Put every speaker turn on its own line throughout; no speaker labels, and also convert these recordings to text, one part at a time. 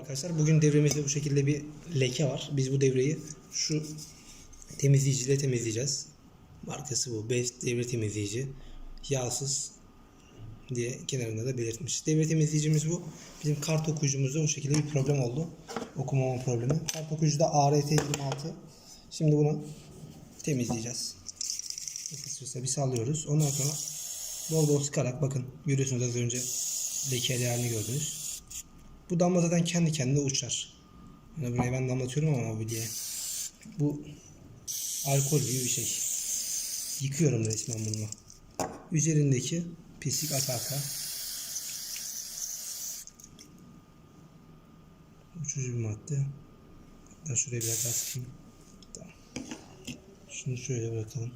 Arkadaşlar bugün devremizde bu şekilde bir leke var. Biz bu devreyi şu temizleyiciyle temizleyeceğiz. Markası bu. Best devre temizleyici. Yağsız diye kenarında da belirtmiş. Devre temizleyicimiz bu. Bizim kart okuyucumuzda bu şekilde bir problem oldu. Okumama problemi. Kart okuyucuda ART26. Şimdi bunu temizleyeceğiz. Kısırsa bir sallıyoruz. Ondan sonra bol bol sıkarak bakın görüyorsunuz az önce lekelerini gördünüz. Bu damla zaten kendi kendine uçar. Yani buraya ben damlatıyorum ama mobilyaya. Bu alkol gibi bir şey. Yıkıyorum resmen bununla. Üzerindeki pislik aka aka. Uçucu bir madde. Hatta şuraya biraz daha sıkayım. Şunu şöyle bırakalım.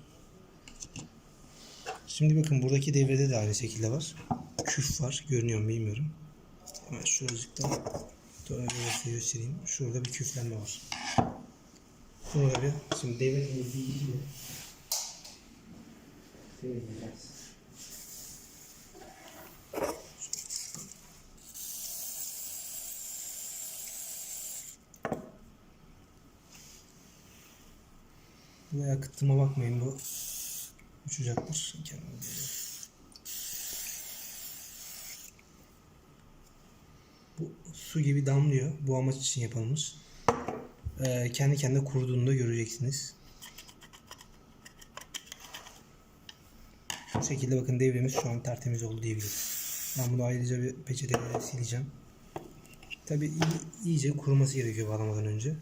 Şimdi bakın buradaki devrede de aynı şekilde var. Küf var. Görünüyor mu bilmiyorum. Hemen şuracıkta tornavidayla size göstereyim. Şurada bir küflenme var. Bunu da bir şimdi devre temizleyiciyle temizleyeceğiz. Bu akıttığıma bakmayın bu uçacaktır. Kendime Bu su gibi damlıyor. Bu amaç için yapılmış. Ee, kendi kendine kuruduğunu da göreceksiniz. Bu şekilde bakın devremiz şu an tertemiz oldu diyebiliriz. Ben bunu ayrıca bir peçeteyle sileceğim. Tabi iyi- iyice kuruması gerekiyor bağlamadan önce.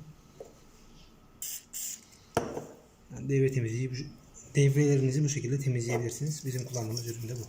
Yani devre temizleyici, devrelerinizi bu şekilde temizleyebilirsiniz. Bizim kullandığımız ürün de bu.